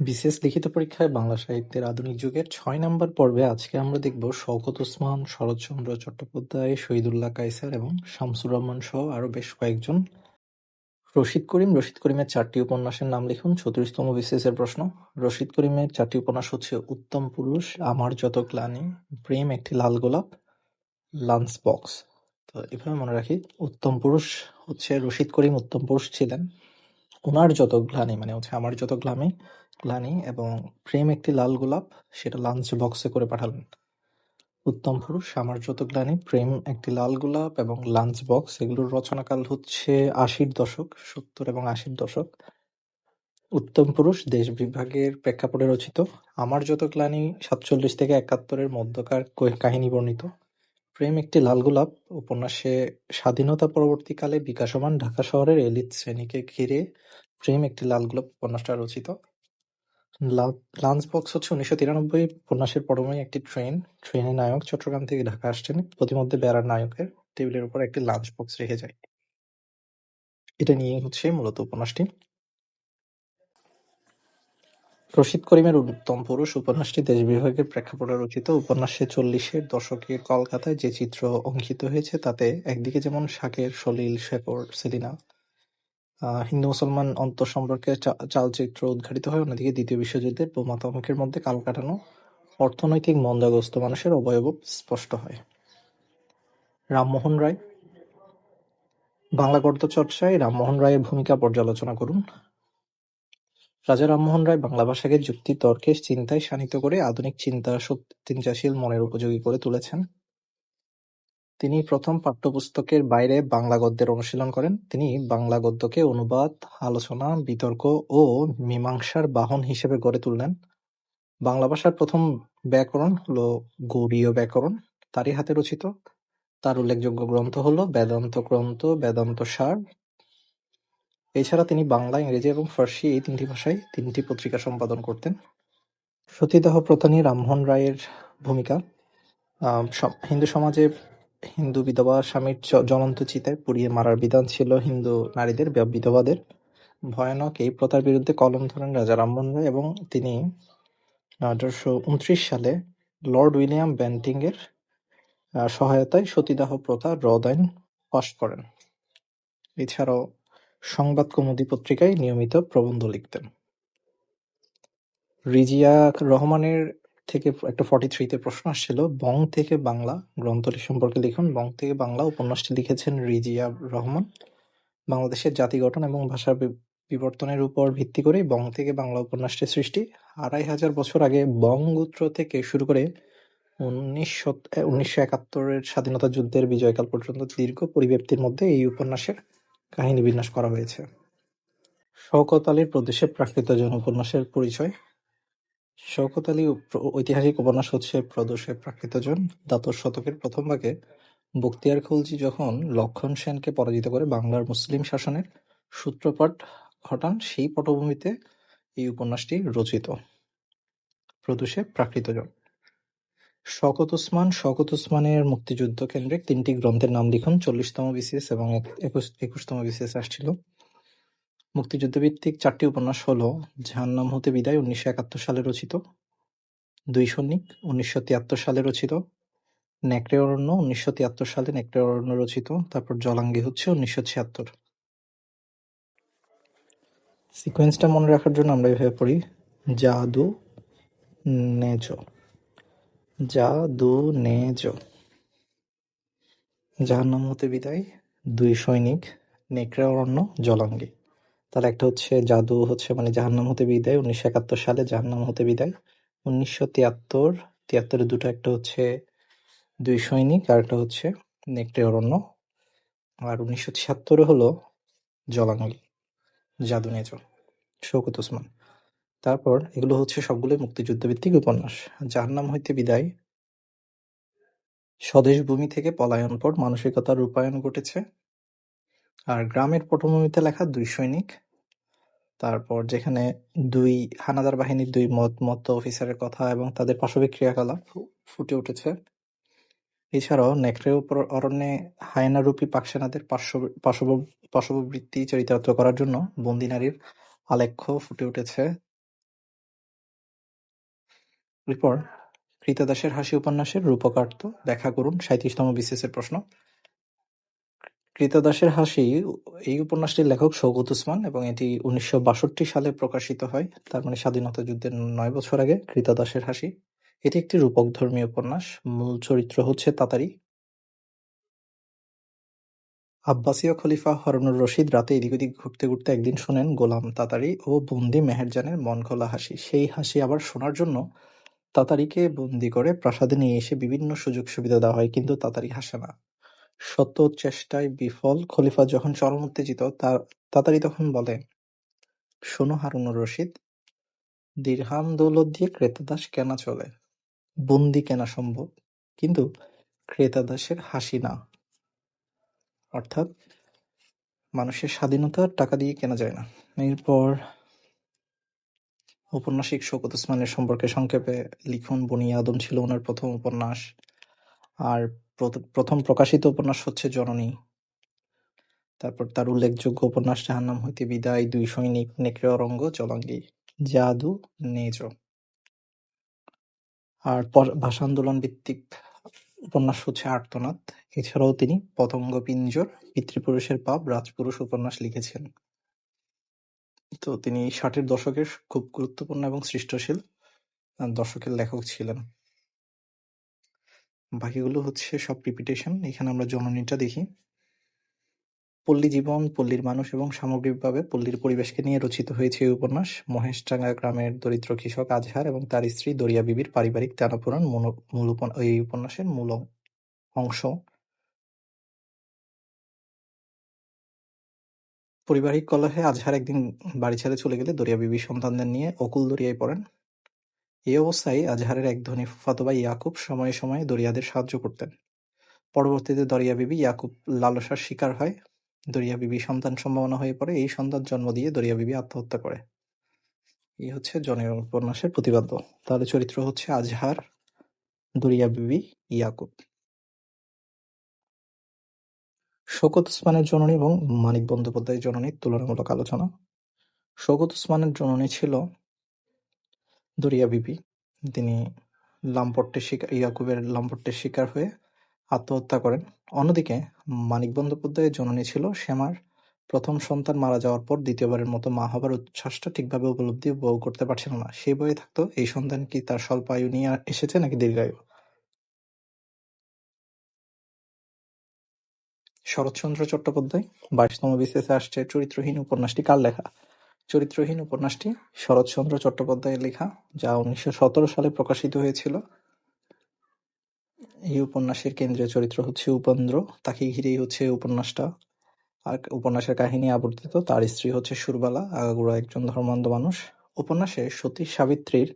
BCS লিখিত পরীক্ষায় বাংলা সাহিত্যের আধুনিক যুগের ছয় নম্বর পর্বে আজকে আমরা দেখব শওকত ওসমান, শরৎচন্দ্র চট্টোপাধ্যায়, শহীদুল্লাহ কায়সার এবং শামসুর রহমান সহ আরও বেশ কয়েকজন। রশিদ করিম রশিদ করিমের চারটি উপন্যাসের নাম লিখুন চতুর্থতম বিসিএস এর প্রশ্ন রশিদ করিমের চারটি উপন্যাস হচ্ছে উত্তম পুরুষ, আমার যত গ্লানি, প্রেম একটি লাল গোলাপ, লাঞ্চ বক্স। তো এভাবে মনে রাখি উত্তম পুরুষ হচ্ছে রশিদ করিম উত্তম পুরুষ ছিলেন ওনার যত গ্লানি মানে হচ্ছে আমার যত গ্লানি গ্লানি এবং প্রেম একটি লাল গোলাপ, সেটা লাঞ্চ বক্সে করে পাঠালেন। উত্তম পুরুষ, আমার যত গ্লানি, প্রেম একটি লাল গোলাপ এবং লাঞ্চ বক্স এগুলোর রচনাকাল হচ্ছে আশির দশক, সত্তর এবং আশির দশক। উত্তম পুরুষ, দেশ বিভাগের প্রেক্ষাপটে রচিত। আমার যত গ্লানি, সাতচল্লিশ থেকে একাত্তরের মধ্যকার কাহিনী বর্ণিত। প্রেম একটি লাল গোলাপ। উপন্যাসে স্বাধীনতা পরবর্তীকালে বিকাশমান ঢাকা শহরের এলিট শ্রেণীকে ঘিরে প্রেম একটি লাল গোলাপ উপন্যাসটা রচিত। লাঞ্চ বক্স হচ্ছে উনিশশো তিরানব্বই, উপন্যাসের পটভূমি একটি ট্রেন। ট্রেনের নায়ক চট্টগ্রাম থেকে ঢাকা আসছেন। প্রতিমধ্যে বেড়ার নায়কের টেবিলের উপর একটি লাঞ্চ বক্স রেখে যায়। এটা নিয়ে হচ্ছে মূলত উপন্যাসটি। রশিদ করিমের উত্তম পুরুষ উপন্যাসটি দেশ বিভাগের প্রেক্ষাপটে রচিত। উপন্যাসে চল্লিশের দশকে কলকাতায় যে চিত্র অঙ্কিত হয়েছে, তাতে একদিকে যেমন শাকের সলিল শেখর, সেলিনা হিন্দু মুসলমান সম্পর্কে চালচিত্র উদ্ঘাটিত হয়। অন্যদিকে দ্বিতীয় বিশ্বযুদ্ধের বোমাতঙ্কের মধ্যে কাল কাটানো অর্থনৈতিক মন্দাগ্রস্ত মানুষের অবয়ব স্পষ্ট হয়। রামমোহন রায়, বাংলা গদ্য চর্চায় রামমোহন রায়ের ভূমিকা পর্যালোচনা করুন। রাজা রামমোহন রায় বাংলা ভাষাকে যুক্তি তর্কে চিন্তায় শানিত করে আধুনিক চিন্তা চিন্তাশীল মনের উপযোগী করে তুলেছেন তিনি প্রথম পাঠ্যপুস্তকের বাইরে বাংলা গদ্যের অনুশীলন করেন। তিনি বাংলা গদ্যকে অনুবাদ, আলোচনা, বিতর্ক ও মীমাংসার বাহন হিসেবে গড়ে তুললেন। বাংলা ভাষার প্রথম ব্যাকরণ হল গৌড়ীয় ব্যাকরণ, তারই হাতে রচিত। তার উল্লেখযোগ্য গ্রন্থ হল বেদান্ত গ্রন্থ, বেদান্ত সার। এছাড়া তিনি বাংলা, ইংরেজি এবং ফার্সি এই তিনটি ভাষায় তিনটি পত্রিকা সম্পাদন করতেন। সতীদাহ প্রথা নিয়ে রামমোহন রায়ের ভূমিকা হিন্দু সমাজে হিন্দু বিধবা স্বামীর জ্বলন্ত চিতায় পুড়িয়ে মারার বিধান ছিল হিন্দু নারীদের বিধবাদের। ভয়ানক এই প্রথার বিরুদ্ধে কলম ধরেন রাজা রামমোহন রায় এবং তিনি আঠারোশো উনত্রিশ সালে লর্ড উইলিয়াম বেন্টিং-এর সহায়তায় সতীদাহ প্রথা রদ আইন পাশ করেন। এছাড়াও সংবাদ কৌমুদী পত্রিকায় নিয়মিত প্রবন্ধ লিখতেন। রিজিয়া রহমানের থেকে একটা ফর্টি থ্রিতে প্রশ্ন আসছিল, বং থেকে বাংলা গ্রন্থটি সম্পর্কে লিখুন। বং থেকে বাংলা উপন্যাসটি লিখেছেন রিজিয়া রহমান। বাংলাদেশের জাতি গঠন এবং ভাষার বিবর্তনের উপর ভিত্তি করে বং থেকে বাংলা উপন্যাসটির সৃষ্টি। আড়াই হাজার বছর আগে বঙ্গূত্র থেকে শুরু করে উনিশশো একাত্তরের স্বাধীনতা যুদ্ধের বিজয়কাল পর্যন্ত দীর্ঘ পরিব্যাপ্তির মধ্যে এই উপন্যাসের কাহিনী বিন্যাস করা হয়েছে। শওকত আলীর প্রদেশের প্রাকৃতজন উপন্যাসের পরিচয়। শওকত আলী ঐতিহাসিক উপন্যাস হচ্ছে প্রদোষে প্রাকৃতজন দ্বাদশ শতকের প্রথম ভাগে বখতিয়ার খলজি যখন লক্ষণ সেনকে পরাজিত করে বাংলার মুসলিম শাসনের সূত্রপাত ঘটান, সেই পটভূমিতে এই উপন্যাসটি রচিত। প্রদোষে প্রাকৃতজন শওকত ওসমান শওকত ওসমানের মুক্তিযুদ্ধ কেন্দ্রিক তিনটি গ্রন্থের নাম লিখুন। চল্লিশতম বিসিএস এবং একুশতম বিসিএস আসছিল। মুক্তিযুদ্ধভিত্তিক চারটি উপন্যাস হল জাহান্নাম হতে বিদায় উনিশশো একাত্তর সালে রচিত, দুই সৈনিক উনিশশো তিয়াত্তর সালে রচিত, নেকড়ে অরণ্য উনিশশো তিয়াত্তর সালে নেকড়ে অরণ্য রচিত, তারপর জলাঙ্গি হচ্ছে উনিশশো ছিয়াত্তর। সিকোয়েন্সটা মনে রাখার জন্য আমরা এভাবে পড়ি। জাদু নেজ। জাদু নেজ। জাহান্নাম হতে বিদায়, দুই সৈনিক, নেকড়ে অরণ্য, জলাঙ্গি। তার একটা হচ্ছে জাদু, হচ্ছে মানে জাহান্নাম হতে বিদায়, উনিশশো একাত্তর সালে জাহান্নাম হতে বিদায়। উনিশশো তিয়াত্তর তিয়াত্তরের দুটো একটা হচ্ছে দুই সৈনিক, আর একটা হচ্ছে নেকটে অরণ্য। আর উনিশশো ছিয়াত্তরে হলো জলাঙ্গি, জাদু নেজ শৌকত ওসমান। তারপর এগুলো হচ্ছে সবগুলো মুক্তিযুদ্ধ ভিত্তিক উপন্যাস জাহান্নাম হইতে বিদায়। স্বদেশ ভূমি থেকে পলায়ন পর মানসিকতার রূপায়ণ ঘটেছে। আর গ্রামের পটভূমিতে লেখা দুই সৈনিক। তারপর যেখানে দুই হানাদার বাহিনীর দুই মত মত অফিসারের কথা এবং তাদের পাশবিক ক্রিয়াকলাপ ফুটে উঠেছে। এছাড়াও নেকড়ে অরণ্যে হায়নারূপী পাকসেনাদের পাশববৃত্তি চরিতার্থ করার জন্য বন্দী নারীর আলেখ্য ফুটে উঠেছে। এরপর ক্রীতদাসের হাসি উপন্যাসের রূপকার্থ ব্যাখ্যা করুন সাঁইত্রিশতম বিসিএসের প্রশ্ন। ক্রীতদাসের হাসি, এই উপন্যাসটির লেখক শওকত উসমান এবং এটি উনিশশো বাষট্টি সালে প্রকাশিত হয়, তার মানে স্বাধীনতা যুদ্ধের নয় বছর আগে ক্রীতদাসের হাসি। এটি একটি রূপকধর্মী উপন্যাস, মূল চরিত্র হচ্ছে তাতারি। আব্বাসীয় খলিফা হারুনুর রশিদ রাতে এদিক ওদিক ঘুরতে ঘুরতে একদিন শোনেন গোলাম তাতারি ও বন্দি মেহেরজানের মনখোলা হাসি। সেই হাসি আবার শোনার জন্য তাতারিকে বন্দি করে প্রাসাদে নিয়ে এসে বিভিন্ন সুযোগ সুবিধা দেওয়া হয়, কিন্তু তাতারি হাসে না। শত চেষ্টায় বিফল খলিফা যখন চরম উত্তেজিত তাতারি তখন বলে, শোনো হারুনুর রশিদ দিরহাম দৌলত দিয়ে ক্রেতাদাস কেনা চলে। বন্দি কেনা সম্ভব, কিন্তু ক্রেতাদাসের হাসি না। অর্থাৎ মানুষের স্বাধীনতা টাকা দিয়ে কেনা যায় না। এরপর ঔপন্যাসিক শওকত ওসমানের সম্পর্কে সংক্ষেপে লিখুন। বনি আদম ছিল ওনার প্রথম উপন্যাস। আর প্রথম প্রকাশিত উপন্যাস হচ্ছে জননী। তারপর তার উল্লেখযোগ্য উপন্যাস যাহার নাম হইতে বিদায়, দুই সৈনিক, নেকড়ে অরঙ্গ, জলাঙ্গি। জাদু, নেজ। আর ভাষা আন্দোলন ভিত্তিক উপন্যাস হচ্ছে আর্তনাদ। এছাড়াও তিনি পতঙ্গ পিঞ্জর পিতৃপুরুষের পাপ, রাজপুরুষ উপন্যাস লিখেছেন। তো তিনি ষাটের দশকের খুব গুরুত্বপূর্ণ এবং সৃষ্টশীল দর্শকের লেখক ছিলেন। বাকিগুলো হচ্ছে সব রিপিটেশন এখানে আমরা জননীটা দেখি। পল্লী জীবন, পল্লীর মানুষ এবং সামগ্রিকভাবে পল্লীর পরিবেশকে নিয়ে রচিত হয়েছে এই উপন্যাস। মহেশডাঙ্গা গ্রামের দরিদ্র কৃষক আজহার এবং তার স্ত্রী দরিয়া বিবির পারিবারিক টানাপোড়েন মূল এই উপন্যাসের মূল অংশ। পারিবারিক কলহে আজহার একদিন বাড়ি ছেড়ে চলে গেলে দরিয়া বিবি সন্তানদের নিয়ে অকুল দরিয়ায় পড়েন। এই অবস্থায় আজহারের এক ধনী ভাই ইয়াকুব সময়ে সময়ে দরিয়াদের সাহায্য করতেন। পরবর্তীতে দরিয়া বিবি ইয়াকুব লালসার শিকার হয়। দরিয়া বিবি সন্তান সম্ভাবনা হয়ে পড়ে, এই সন্তান জন্ম দিয়ে দরিয়া বিবি আত্মহত্যা করে। এই হচ্ছে জনের উপন্যাসের প্রতিবাদ্য তাহলে চরিত্র হচ্ছে আজহার দরিয়া বিবি ইয়াকুব। শওকত ওসমানের জননী এবং মানিক বন্দ্যোপাধ্যায়ের জননীর তুলনামূলক আলোচনা। শওকত ওসমানের জননী ছিল দরিয়া বিবি। তিনি লাম্পট্যের শিকার ইয়াকুবের লাম্পট্যের শিকার হয়ে আত্মহত্যা করেন। অন্যদিকে মানিক বন্দ্যোপাধ্যায়ের জননী ছিল শ্যামার প্রথম সন্তান মারা যাওয়ার পর দ্বিতীয়বারের মতো মা হবার উচ্ছ্বাসটা ঠিকভাবে উপলব্ধি উপভোগ করতে পারছিল না। সেই বয়ে থাকতো, এই সন্তান কি তার স্বল্প আয়ু নিয়ে এসেছে নাকি দীর্ঘায়ু? শরৎচন্দ্র চট্টোপাধ্যায় বাইশতম বিসিএসে আসছে চরিত্রহীন উপন্যাসটি কার লেখা? চরিত্রহীন উপন্যাসটি শরৎচন্দ্র চট্টোপাধ্যায়ের লেখা, যা উনিশশো সতেরো সালে প্রকাশিত হয়েছিল। এই উপন্যাসের কেন্দ্রীয় চরিত্র হচ্ছে উপেন্দ্র। তাকে ঘিরেই হচ্ছে উপন্যাসটা। আর উপন্যাসের কাহিনী আবর্তিত। তার স্ত্রী হচ্ছে সুরবালা, আগাগোড়া একজন ধর্মান্ধ মানুষ। উপন্যাসে সতী সাবিত্রীর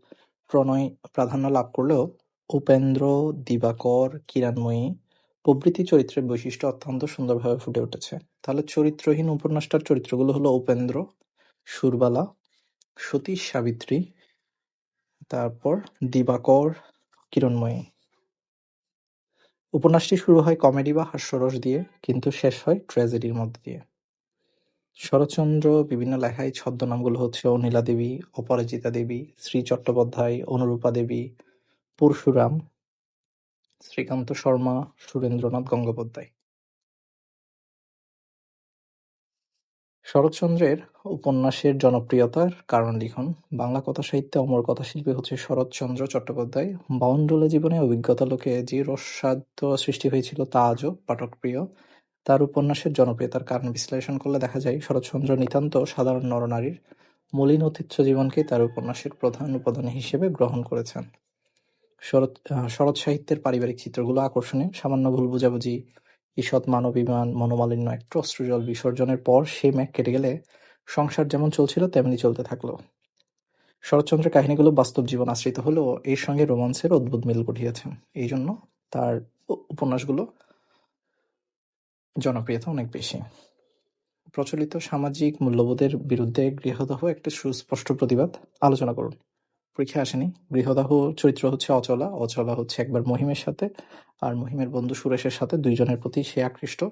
প্রণয় প্রাধান্য লাভ করলেও উপেন্দ্র, দিবাকর, কিরণময়ী প্রভৃতি চরিত্রের বৈশিষ্ট্য অত্যন্ত সুন্দরভাবে ফুটে উঠেছে। তাহলে চরিত্রহীন উপন্যাসটার চরিত্রগুলো হলো উপেন্দ্র, সুরবালা, সতীশ সাবিত্রী, তারপর দিবাকর, কিরণময়ী। উপন্যাসটি শুরু হয় কমেডি বা হাস্যরস দিয়ে, কিন্তু শেষ হয় ট্র্যাজেডির মধ্যে দিয়ে। শরৎচন্দ্র বিভিন্ন লেখায় ছদ্মনামগুলো হচ্ছে অনিলা দেবী অপরাজিতা দেবী, শ্রী চট্টোপাধ্যায়, অনুরূপা দেবী, পরশুরাম শ্রীকান্ত শর্মা, সুরেন্দ্রনাথ গঙ্গোপাধ্যায়। শরৎচন্দ্রের উপন্যাসের জনপ্রিয়তার কারণ লিখন। বাংলা কথাসাহিত্যে অমর কথাশিল্পী হচ্ছে শরৎচন্দ্র চট্টোপাধ্যায়। বাউন্ডুলে জীবনে অভিজ্ঞতা লোকে যে রসাদ্য সৃষ্টি হয়েছিল তা আজও পাঠকপ্রিয়। তার উপন্যাসের জনপ্রিয়তার কারণ বিশ্লেষণ করলে দেখা যায়, শরৎচন্দ্র নিতান্ত সাধারণ নরনারীর মলিন অতিথ্য জীবনকে তার উপন্যাসের প্রধান উপাদান হিসেবে গ্রহণ করেছেন। শরৎ শরৎ সাহিত্যের পারিবারিক চিত্রগুলো আকর্ষণে সামান্য ভুল বুঝাবুঝি, ঈষৎ মানবিমান মনোমালিন্য একটু অশ্রুজল বিসর্জনের পর সেই মেঘ কেটে গেলে সংসার যেমন চলছিল, তেমনি চলতে থাকল। শরৎচন্দ্রের কাহিনীগুলো বাস্তব জীবন আশ্রিত হলেও এর সঙ্গে রোমান্সের অদ্ভুত মিল ঘটিয়েছেন এই জন্য তার উপন্যাসগুলো জনপ্রিয়তা অনেক বেশি। প্রচলিত সামাজিক মূল্যবোধের বিরুদ্ধে গৃহদাহ একটা সুস্পষ্ট প্রতিবাদ। আলোচনা করুন। পরীক্ষায় আসেনি। গৃহদাহ চরিত্র হচ্ছে অচলা। অচলা হচ্ছে একবার মহিমের সাথে আর মহিমের বন্ধু সুরেশের সাথে দুইজনের প্রতি সে আকৃষ্ট।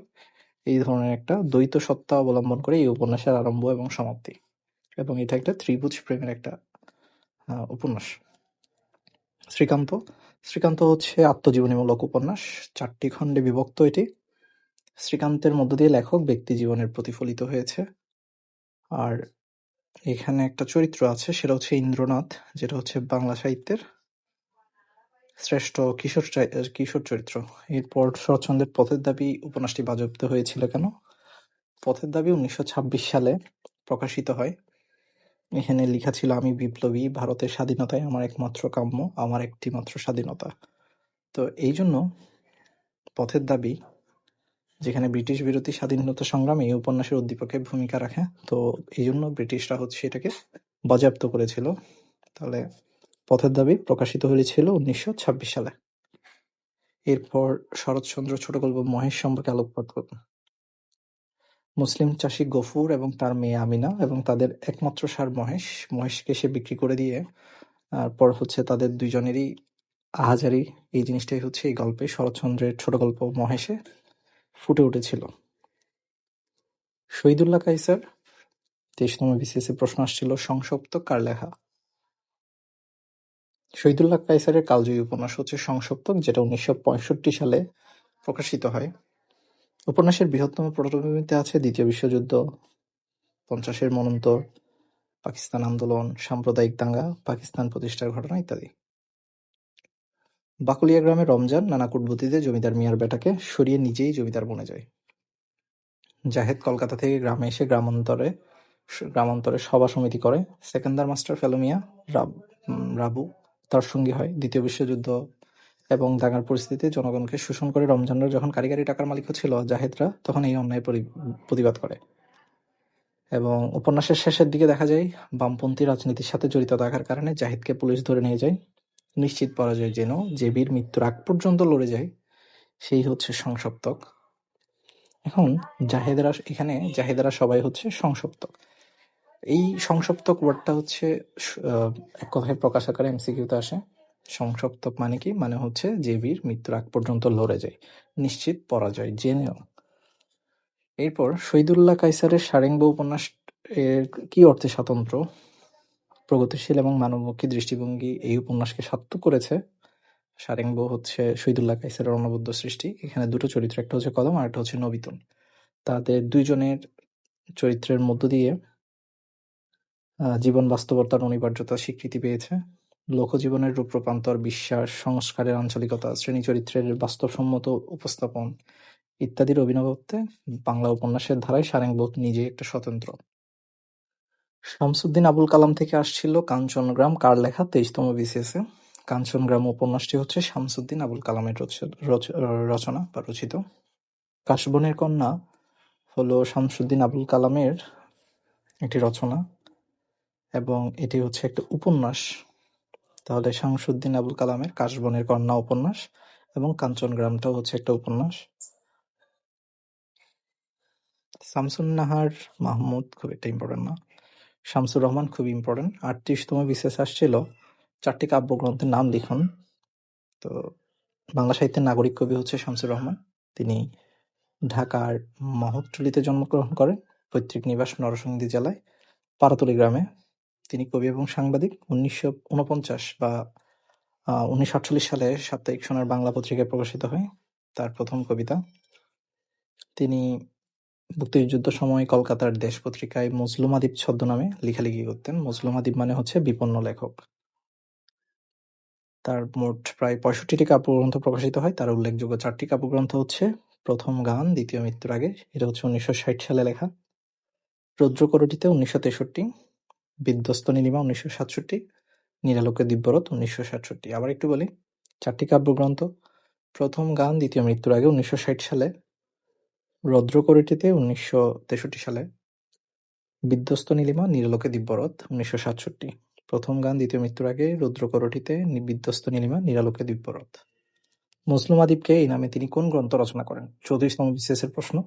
এই ধরনের একটা দ্বৈত সত্তা অবলম্বন করে এই উপন্যাসের আরম্ভ এবং সমাপ্তি। এবং এটা একটা ত্রিভুজ প্রেমের একটা উপন্যাস। শ্রীকান্ত। শ্রীকান্ত হচ্ছে আত্মজীবনীমূলক উপন্যাস। চারটি খণ্ডে বিভক্ত এটি। শ্রীকান্তের মধ্য দিয়ে লেখক ব্যক্তি জীবনের প্রতিফলিত হয়েছে। আর এখানে একটা চরিত্র আছে, সেটা হচ্ছে ইন্দ্রনাথ, যেটা হচ্ছে বাংলা সাহিত্যের শ্রেষ্ঠ কিশোর কিশোর চরিত্র। এরপর শরৎচন্দ্রের পথের দাবি উপন্যাসটি বাজেয়াপ্ত হয়েছিল কেন? পথের দাবি উনিশশো ছাব্বিশ সালে প্রকাশিত হয়। এখানে লেখা ছিল, আমি বিপ্লবী, ভারতের স্বাধীনতায় আমার একমাত্র কাম্য, আমার একটি মাত্র স্বাধীনতা। তো এই জন্য পথের দাবি যেখানে ব্রিটিশ বিরোধী স্বাধীনতা সংগ্রামে এই উপন্যাসের উদ্দীপকে ভূমিকা রাখে। তো এই জন্য ব্রিটিশরা হচ্ছে এটাকে বাজেয়াপ্ত করেছিল। তাহলে পথের দাবি প্রকাশিত হয়েছিল উনিশশো ছাব্বিশ সালে। এরপর শরৎচন্দ্র ছোট গল্প মহেশ সম্পর্কে আলোকপাত করুন। মুসলিম চাষী গফুর এবং তার মেয়ে আমিনা এবং তাদের একমাত্র সার মহেশ, মহেশকে সে বিক্রি করে দিয়ে পর হচ্ছে তাদের দুইজনেরই আহাজারি। এই জিনিসটাই হচ্ছে এই গল্পে শরৎচন্দ্রের ছোট গল্প মহেশে ফুটে উঠেছিল। শহীদুল্লাহ কাইসার তেইশতম বিসিএসি প্রশ্ন আসছিল সংসপ্ত কার লেখা? শহীদুল্লাহ কাইসারের কালজয়ী উপন্যাস হচ্ছে সংসপ্তক যেটা উনিশশো পঁয়ষট্টি সালে প্রকাশিত হয়। উপন্যাসের বৃহত্তম পটভূমিতে আছে দ্বিতীয় বিশ্বযুদ্ধ, পঞ্চাশের মনন্তর, পাকিস্তান আন্দোলন, সাম্প্রদায়িক দাঙ্গা, পাকিস্তান প্রতিষ্ঠার ঘটনা ইত্যাদি। বাকলিয়া গ্রামে রমজান নানা কূটবুদ্ধিতে জমিদার মিয়ার বেটাকে সরিয়ে নিজেই জমিদার বনে যায়। জাহেদ কলকাতা থেকে গ্রামে এসে গ্রামান্তরে গ্রামান্তরে সভা সমিতি করে। সেকেন্দার মাস্টার ফেলো মিয়া, রাবু তার সঙ্গী হয়। দ্বিতীয় বিশ্বযুদ্ধ এবং দাঙ্গার পরিস্থিতিতে জনগণকে শোষণ করে রমজানরা যখন কারিগরি টাকার মালিক ছিল জাহেদরা, তখন এই অন্যায় প্রতিবাদ করে। এবং উপন্যাসের শেষের দিকে দেখা যায়, বামপন্থী রাজনীতির সাথে জড়িত থাকার কারণে জাহিদকে পুলিশ ধরে নিয়ে যায়। নিশ্চিত পরাজয় যেন জেবির মৃত্যুর আগ পর্যন্ত লড়ে যায়, সেই হচ্ছে সংসপ্তক। এখন জাহেদরা, এখানে জাহেদরা সবাই হচ্ছে সংসপ্তক। এই সংসপ্তক ওয়ার্ডটা হচ্ছে এক কথায় প্রকাশ আকারে এমসিকিউতে আসে। সংসপ্তক মানে কি? মানে হচ্ছে যে বীর মৃত্যুর আগ পর্যন্ত লড়ে যায়। নিশ্চিত পরাজয় জেনেও এরপর শহীদুল্লাহ কাইসারের সারেঙ্গ উপন্যাস এর কি অর্থে স্বতন্ত্র? প্রগতিশীল এবং মানবমুখী দৃষ্টিভঙ্গি এই উপন্যাসকে সার্থক করেছে। সারেঙ্গ হচ্ছে শহীদুল্লাহ কাইসারের অনবদ্য সৃষ্টি। এখানে দুটো চরিত্র একটা হচ্ছে কদম আর একটা হচ্ছে নবিতন। তাদের দুইজনের চরিত্রের মধ্য দিয়ে জীবন বাস্তবতার অনিবার্যতা স্বীকৃতি পেয়েছে। লোকজীবনের রূপ রূপান্তর, বিশ্বাস, সংস্কারের আঞ্চলিকতা, শ্রেণীচরিত্রের বাস্তবসম্মত উপস্থাপন ইত্যাদির অভিনবত্বে বাংলা উপন্যাসের ধারায় সারেংবোধ নিজে একটা স্বতন্ত্র। শামসুদ্দিন আবুল কালাম থেকে আসছিল কাঞ্চনগ্রাম, কার লেখা? তেইশতম বিসিএসে কাঞ্চনগ্রাম উপন্যাসটি হচ্ছে শামসুদ্দিন আবুল কালামের রচনা বা রচিত। কাশবনের কন্যা হলো শামসুদ্দিন আবুল কালামের একটি রচনা এবং এটি হচ্ছে একটা উপন্যাস। তাহলে শামসুদ্দিন আবুল কালামের কাশবনের কন্যা উপন্যাস এবং কাঞ্চনগ্রামটাও হচ্ছে একটা উপন্যাস। শামসুন নাহার মাহমুদ খুব একটা ইম্পর্টেন্ট না। শামসুর রহমান খুব ইম্পর্টেন্ট আটত্রিশতম বিশেষ আসছিল। চারটি কাব্যগ্রন্থের নাম লিখুন। তো বাংলা সাহিত্যের নাগরিক কবি হচ্ছে শামসুর রহমান। তিনি ঢাকার মহৎটুলিতে জন্মগ্রহণ করেন, পৈতৃক নিবাস নরসিংদী জেলায়, পারাতলি গ্রামে। তিনি কবি এবং সাংবাদিক। উনিশশো উনপঞ্চাশ বা উনিশশো আটচল্লিশ সালে সাপ্তাহিক সোনার বাংলা পত্রিকায় প্রকাশিত হয় তার প্রথম কবিতা। তিনি মুক্তিযুদ্ধ সময় কলকাতার দেশ পত্রিকায় মজলুম আদিব ছদ্মনামে লেখালেখি করতেন। মজলুম আদিব মানে হচ্ছে বিপন্ন লেখক। তার মোট প্রায় পঁয়ষট্টিটি কাব্যগ্রন্থ প্রকাশিত হয়। তার উল্লেখযোগ্য চারটি কাব্যগ্রন্থ হচ্ছে প্রথম গান, দ্বিতীয় মৃত্যুর আগে, এটা হচ্ছে উনিশশো ষাট সালে লেখা। রৌদ্রকরটিতে উনিশশো তেষট্টি, বিধ্বস্ত নীলিমা উনিশশো সাতষট্টি, নিরালোকে দিব্যরথ উনিশশো সাতষট্টি। আবার একটু বলি, চারটি কাব্যগ্রন্থ, প্রথম গান, দ্বিতীয় মৃত্যুর আগে উনিশশো ষাট সালে রৌদ্রকরিটিতে উনিশশো তেষট্টি সালে বিধ্বস্ত নীলিমা নিরালোকে দিব্যরথ, উনিশশো সাতষট্টি। প্রথম গান, দ্বিতীয় মৃত্যুর আগে রুদ্রকরটিতে বিধ্বস্ত নীলিমা নিরালোকে দিব্যরথ। মুসলিম আদিবকে এই নামে তিনি কোন গ্রন্থ রচনা করেন? চৌত্রিশতম বিশেষের প্রশ্ন।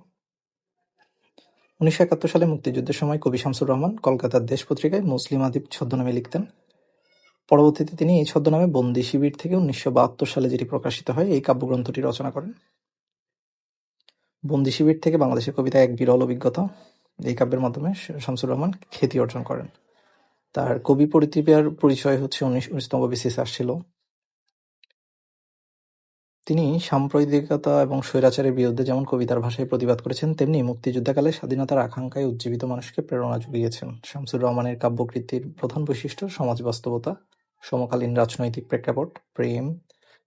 উনিশশো একাত্তর সালে মুক্তিযুদ্ধের সময় কবি শামসুর রহমান কলকাতার দেশ পত্রিকায় মুসলিম আদিব ছদ্মনামে লিখতেন। পরবর্তীতে তিনি এই ছদ্মনামে বন্দি শিবির থেকে উনিশশো বাহাত্তর সালে যেটি প্রকাশিত হয়, এই কাব্যগ্রন্থটি রচনা করেন। বন্দি শিবির থেকে বাংলাদেশের কবিতা এক বিরল অভিজ্ঞতা। এই কাব্যের মাধ্যমে শামসুর রহমান খ্যাতি অর্জন করেন। তার কবি পরিতিপার পরিচয় হচ্ছে উনিশ উনিশতম বিসিএস আসছিল। তিনি সাম্প্রদায়িকতা এবং স্বৈরাচারের বিরুদ্ধে যেমন কবিতার ভাষায় প্রতিবাদ করেছেন, তেমনি মুক্তিযুদ্ধকালে স্বাধীনতার আকাঙ্ক্ষায় উজ্জীবিত মানুষকে প্রেরণা জুগিয়েছেন। শামসুর রহমানের কাব্যকীর্তির প্রধান বৈশিষ্ট্য সমাজ বাস্তবতা, সমকালীন রাজনৈতিক প্রেক্ষাপট, প্রেম,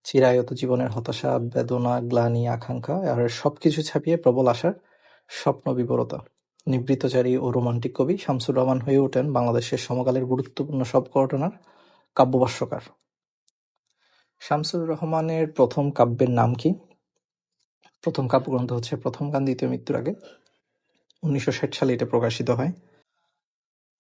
চিরায়ত জীবনের হতাশা, বেদনা, গ্লানি, আকাঙ্ক্ষা আর সবকিছু ছাপিয়ে প্রবল আশার স্বপ্নবিভোরতা। নিবৃত্তচারী ও রোমান্টিক কবি শামসুর রহমান হয়ে ওঠেন বাংলাদেশের সমকালের গুরুত্বপূর্ণ সব ঘটনার কাব্যভাষ্যকার। শামসুর রহমানের প্রথম কাব্যের নাম কি? প্রথম কাব্যগ্রন্থ হচ্ছে প্রথম গান দ্বিতীয় মৃত্যুর আগে। উনিশশো ষাট সালে এটা প্রকাশিত হয়।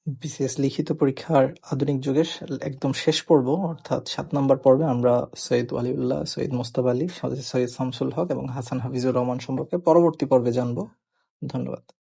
বিসিএস লিখিত পরীক্ষার আধুনিক যুগের একদম শেষ পর্ব অর্থাৎ সাত নম্বর পর্বে আমরা সৈয়দ ওয়ালিউল্লাহ, সৈয়দ মোস্তাব আলী, সৈয়দ শামসুল হক এবং হাসান হাফিজুর রহমান সম্পর্কে পরবর্তী পর্বে জানব। ধন্যবাদ।